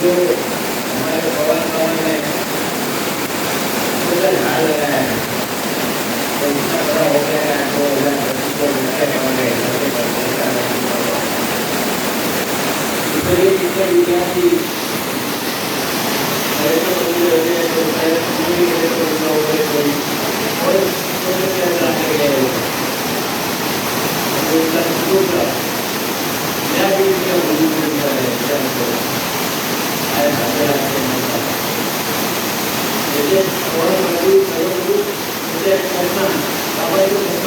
ಇದು ಆಮೇಲೆ ಪವನ್ ಪವನ್ನೇ ವಿದ್ಯಾರ್ಥಿ ಪ್ರಯತ್ನ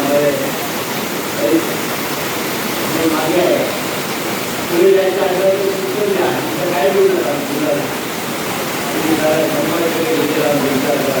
त्यामुळे मागे आहे. पुढे जायचं असलं तर सुचून द्या तिथं काय बोलू नका मुलाला मुलाला संभाळ विचारा विचार करा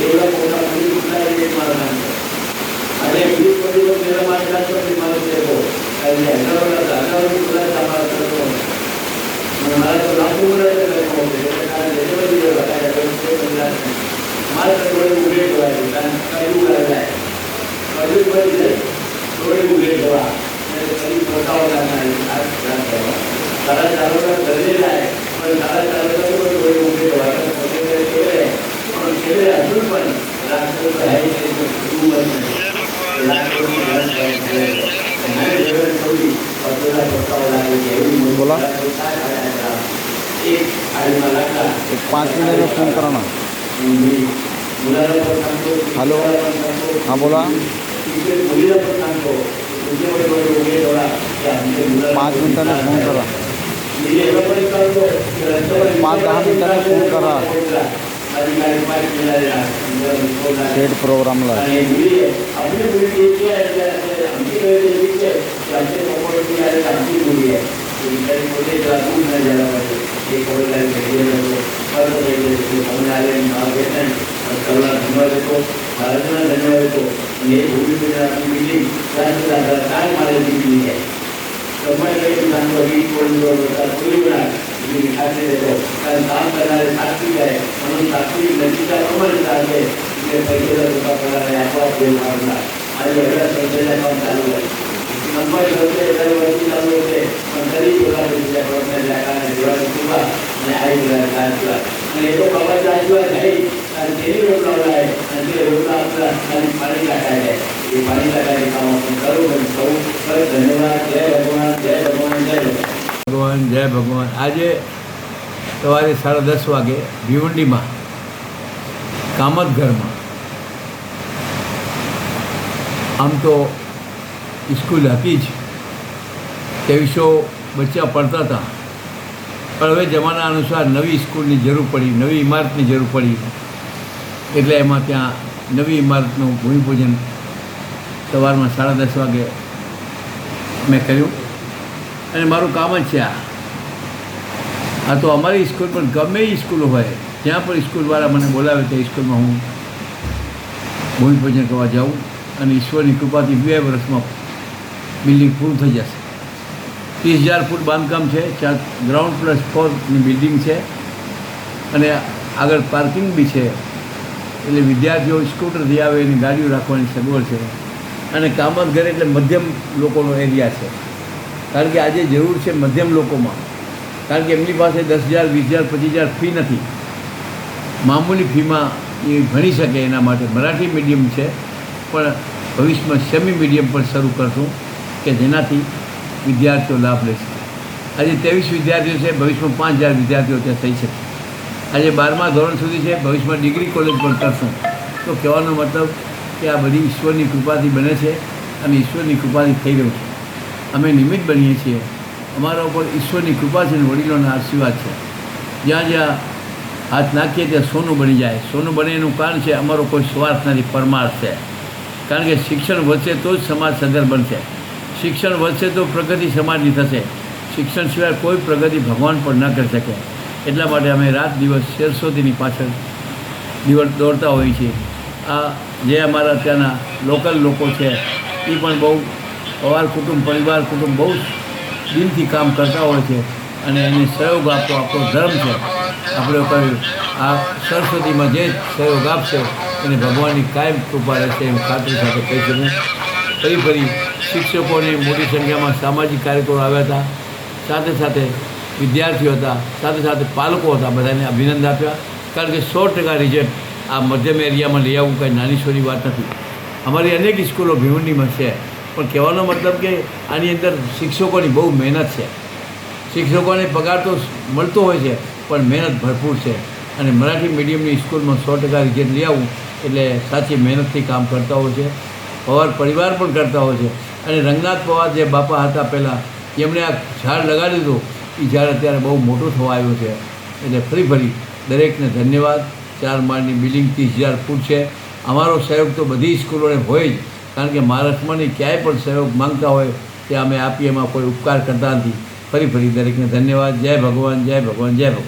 కేవలం ఒక మంది ఉండాలని మనం అంటారు అదే ఈ పదిలో మీద మాట్లాడుతుంది మనం లేదు అది అందరూ అందరూ కూడా సమాచారం మన రాజు కూడా बोला एक पाँच मिनट में फ़ोन करा ना हेलो हाँ बोला पाँच मिनट में फ़ोन करा पाँच दहा मिनट में फ़ोन करा સ્ટેટ પ્રોગ્રામલા ભારતના ધન્યવાદો એ ભૂમિ ગુજરાતની બિલ્ડિંગ રાજ્ય કાંઈ મારે દીકરી છે સમય લઈ વિધાનસભા વીસ કરોડ વરસાદ પૂરી બનાવે ખાતે રહેતો કારણ કામ કરનારે સાત જય ભગવાન જય ભગવાન જય ભગવાન. આજે સવારે સાડા દસ વાગે ભીવંડીમાં કામતઘરમાં આમ તો સ્કૂલ હતી જ. ત્રેવીસો બચ્ચા પડતા હતા. પણ હવે જમાના અનુસાર નવી સ્કૂલની જરૂર પડી, નવી ઇમારતની જરૂર પડી. એટલે એમાં ત્યાં નવી ઇમારતનું ભૂમિપૂજન સવારમાં સાડા દસ વાગે મેં કર્યું. અને મારું કામ જ છે આ. આ તો અમારી સ્કૂલ પણ ગમે એ સ્કૂલ હોય. જ્યાં પણ સ્કૂલવાળા મને બોલાવે તે સ્કૂલમાં હું ભૂમિપૂજન કરવા જાઉં. અને ઈશ્વરની કૃપાથી બે વર્ષમાં બિલ્ડિંગ પૂરું થઈ જશે. ત્રીસ હજાર ફૂટ બાંધકામ છે, ચાર ગ્રાઉન્ડ પ્લસ ફોરની બિલ્ડિંગ છે અને આગળ પાર્કિંગ બી છે. એટલે વિદ્યાર્થીઓ સ્કૂટરથી આવે એની ગાડીઓ રાખવાની સગવડ છે. અને કામત ઘરે એટલે મધ્યમ લોકોનો એરિયા છે. કારણ કે આજે જરૂર છે મધ્યમ લોકોમાં. કારણ કે એમની પાસે દસ હજાર, વીસ હજાર, પચીસ હજાર ફી નથી. મામૂલી ફીમાં એ ભણી શકે એના માટે. મરાઠી મીડિયમ છે. પણ ભવિષ્યમાં સેમી મીડિયમ પણ શરૂ કરશું કે જેનાથી વિદ્યાર્થીઓ લાભ લેશે આજે ત્રેવીસ વિદ્યાર્થીઓ છે, ભવિષ્યમાં પાંચ હજાર વિદ્યાર્થીઓ ત્યાં થઈ શકે. આજે બારમા ધોરણ સુધી છે, ભવિષ્યમાં ડિગ્રી કોલેજ પણ કરશું. તો કહેવાનો મતલબ કે આ બધી ઈશ્વરની કૃપાથી બને છે અને ઈશ્વરની કૃપાથી થઈ રહ્યું છે. અમે નિમિત્ત બનીએ છીએ. અમારા ઉપર ઈશ્વરની કૃપા છે અને વડીલોના આશીર્વાદ છે. જ્યાં જ્યાં હાથ નાખીએ ત્યાં સોનું બની જાય. સોનું બને એનું કારણ છે, અમારો કોઈ સ્વાર્થ નથી, પરમાર્થ છે. કારણ કે શિક્ષણ વધશે તો જ સમાજ સધર બનશે. શિક્ષણ વધશે તો પ્રગતિ સમાજની થશે. શિક્ષણ સિવાય કોઈ પ્રગતિ ભગવાન પણ ન કરી શકે. એટલા માટે અમે રાત દિવસ શેરસોદીની પાછળ દિવસ દોડતા હોઈએ છીએ. આ જે અમારા ત્યાંના લોકલ લોકો છે એ પણ બહુ અવાર કુટુંબ, પરિવાર કુટુંબ બહુ દિલથી કામ કરતા હોય છે અને એને સહયોગ આપવો આપણો ધર્મ છે. આપણે કહ્યું, આ સરસ્વતીમાં જે સહયોગ આપશે એને ભગવાનની કાયમ કૃપા રહેશે એમ ખાતરી સાથે કહી શકું. ફરી ફરી શિક્ષકોની મોટી સંખ્યામાં સામાજિક કાર્યકરો આવ્યા હતા. સાથે સાથે વિદ્યાર્થીઓ હતા. સાથે સાથે પાલકો હતા. બધાને અભિનંદન આપ્યા. કારણ કે સો ટકા રિઝલ્ટ આ મધ્યમ એરિયામાં લઈ આવવું કાંઈ નાની સોની વાત નથી. અમારી અનેક સ્કૂલો ભીવંડીમાં છે. પણ કહેવાનો મતલબ કે આની અંદર શિક્ષકોની બહુ મહેનત છે. શિક્ષકોને પગાર તો મળતો હોય છે, પણ મહેનત ભરપૂર છે. અને મરાઠી મીડિયમની સ્કૂલમાં સો ટકા રિઝલ્ટ લઈ આવવું એટલે સાચી મહેનતથી કામ કરતા હોય છે. પવાર પરિવાર પણ કરતા હોય છે. અને રંગનાથ પવાર જે બાપા હતા પહેલાં, એમણે આ ઝાડ લગાડ્યું હતું એ ઝાડ અત્યારે બહુ મોટું થવા આવ્યું છે. એટલે ફરી ફરી દરેકને ધન્યવાદ. ચાર માળની બિલ્ડિંગ ત્રીસ હજાર ફૂટ છે. અમારો સહયોગ તો બધી સ્કૂલોને હોય જ. કારણ કે મહારાષ્ટ્રમાંની ક્યાંય પણ સહયોગ માંગતા હોય તે અમે આપીએ એમાં કોઈ ઉપકાર કરતા નથી. ફરી ફરી દરેકને ધન્યવાદ. જય ભગવાન જય ભગવાન જય ભગવાન.